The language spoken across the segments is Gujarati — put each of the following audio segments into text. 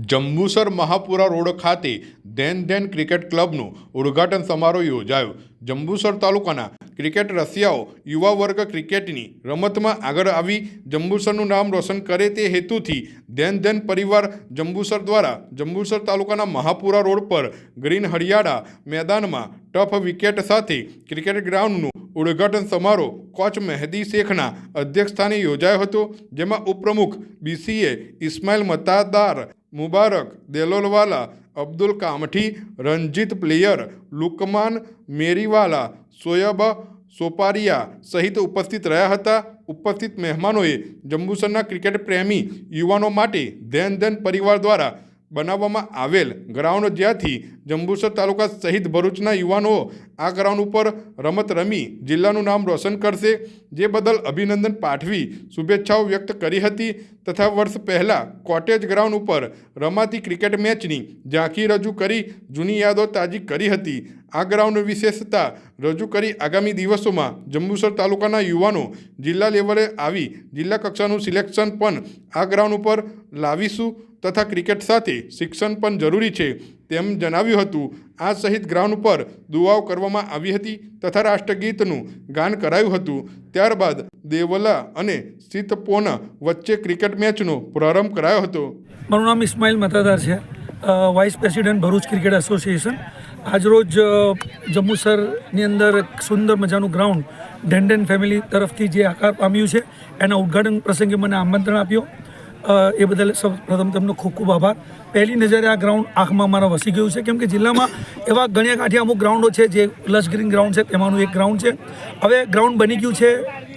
જંબુસર મહાપુરા રોડ ખાતે ધેન ધેન ક્રિકેટ ક્લબનું ઉદ્ઘાટન સમારોહ યોજાયો. જંબુસર તાલુકાના ક્રિકેટ રસિયાઓ યુવા વર્ગ ક્રિકેટની રમતમાં આગળ આવી જંબુસરનું નામ રોશન કરે તે હેતુથી ધેન ધેન પરિવાર જંબુસર દ્વારા જંબુસર તાલુકાના મહાપુરા રોડ પર ગ્રીન હરિયાળા મેદાનમાં ટફ વિકેટ સાથે ક્રિકેટ ગ્રાઉન્ડનું ઉદ્ઘાટન સમારોહ કોચ મહેદી શેખના અધ્યક્ષસ્થાને યોજાયો હતો, જેમાં ઉપપ્રમુખ બીસીએ ઇસ્માઇલ મતાદાર, મુબારક દેલોલવાલા, અબ્દુલ કામઠી રંજીત પ્લેયર, લુકમાન મેરીવાલા, સોયબ સોપારિયા સહિત ઉપસ્થિત રહ્યા હતા. ઉપસ્થિત મહેમાનોએ જંબુસરના ક્રિકેટ પ્રેમી યુવાનો માટે ધેન ધેન પરિવાર દ્વારા બનાવવામાં આવેલ ગ્રાઉન્ડ જ્યાંથી જંબુસર તાલુકા સહિત ભરૂચના યુવાનો આ ગ્રાઉન્ડ ઉપર રમત રમી જિલ્લાનું નામ રોશન કરશે. જે બદલ અભિનંદન પાઠવી શુભેચ્છાઓ વ્યક્ત કરી હતી તથા વર્ષ પહેલાં કોટેજ ગ્રાઉન્ડ ઉપર રમાતી ક્રિકેટ મેચની ઝાંખી રજૂ કરી જૂની યાદો તાજી કરી હતી. આ ગ્રાઉન્ડ વિશેષતા રજૂ કરી આગામી દિવસોમાં જંબુસર તાલુકાના યુવાનો જિલ્લા લેવલે આવી જિલ્લા કક્ષાનું સિલેક્શન પણ આ ગ્રાઉન્ડ ઉપર લાવીશું. તથા ક્રિકેટ સાથે શિક્ષણ પણ જરૂરી છે તેમ જણાવ્યું હતું. આ સહિત ગ્રાઉન્ડ ઉપર દુઆઓ કરવામાં આવી હતી તથા રાષ્ટ્રગીતનું ગાન કરાયું હતું. ત્યારબાદ દેવલા અને સીતપોન વચ્ચે ક્રિકેટ મેચનો પ્રારંભ કરાયો હતો. મારું નામ ઇસ્માઇલ મતાદાર છે. Vice president Bharuch cricket association. આજરોજ અ, જંબુસરની અંદર એક સુંદર મજાનું ગ્રાઉન્ડ ડેન્ડન ફેમિલી તરફથી જે આકાર પામ્યું છે એના ઉદ્ઘાટન પ્રસંગે મને આમંત્રણ આપ્યો. એ બદલ સૌ પ્રથમ તેમનો ખૂબ ખૂબ આભાર. પહેલી નજરે આ ગ્રાઉન્ડ આંખમાં મારા વસી ગયું છે, કેમ કે જિલ્લામાં એવા ગણ્યા કાંઠે અમુક ગ્રાઉન્ડો છે જે ગ્રીન ગ્રાઉન્ડ છે, તેમાંનું એક ગ્રાઉન્ડ છે. હવે ગ્રાઉન્ડ બની ગયું છે,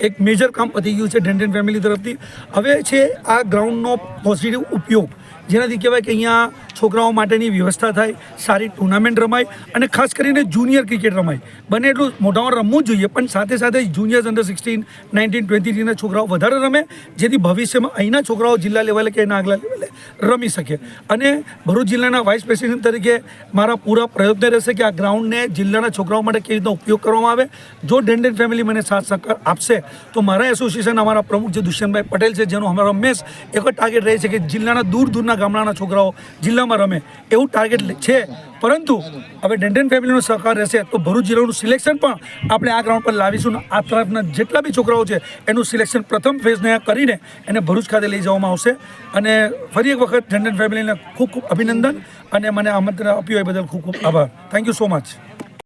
એક મેજર કામ પતી ગયું છે ડેન્ડન ફેમિલી તરફથી. હવે છે આ ગ્રાઉન્ડનો પોઝિટિવ ઉપયોગ. જેનાથી કહેવાય કે અહીંયા છોકરાઓ માટેની વ્યવસ્થા થાય, સારી ટુર્નામેન્ટ રમાય અને ખાસ કરીને જુનિયર ક્રિકેટ રમાય. બને એટલું મોટામાં રમવું જોઈએ, પણ સાથે સાથે juniors under sixteen nineteen twenty થ્રીના છોકરાઓ વધારે રમે, જેથી ભવિષ્યમાં અહીંના છોકરાઓ જિલ્લા લેવલે કે એના આગલા લેવલે રમી શકે. અને ભરૂચ જિલ્લાના વાઇસ પ્રેસિડેન્ટ તરીકે મારા પૂરા પ્રયત્ન રહેશે કે આ ગ્રાઉન્ડને જિલ્લાના છોકરાઓ માટે કેવી રીતનો ઉપયોગ કરવામાં આવે. જો ડેન્ડન ફેમિલી મને સાથ સહકાર આપશે, તો મારા એસોસિએશન અમારા પ્રમુખ જે દુષ્યંતભાઈ પટેલ છે, જેનો અમારો હંમેશ એક જ ટાર્ગેટ રહે છે કે જિલ્લાના દૂર દૂરના ગામડાના છોકરાઓ જિલ્લામાં રમે. એવું ટાર્ગેટ છે પરંતુ હવે ડેન્ડન ફેમિલીનો સહકાર રહેશે તો ભરૂચ જિલ્લાનું સિલેક્શન પણ આપણે આ ગ્રાઉન્ડ પર લાવીશું. આ તરફના જેટલા બી છોકરાઓ છે, એનું સિલેક્શન પ્રથમ ફેઝને કરીને એને ભરૂચ ખાતે લઈ જવામાં આવશે. અને ફરી એક વખત ડેન્ડન ફેમિલીને ખૂબ ખૂબ અભિનંદન અને મને આમંત્રણ આપ્યું એ બદલ ખૂબ ખૂબ આભાર. Thank you so much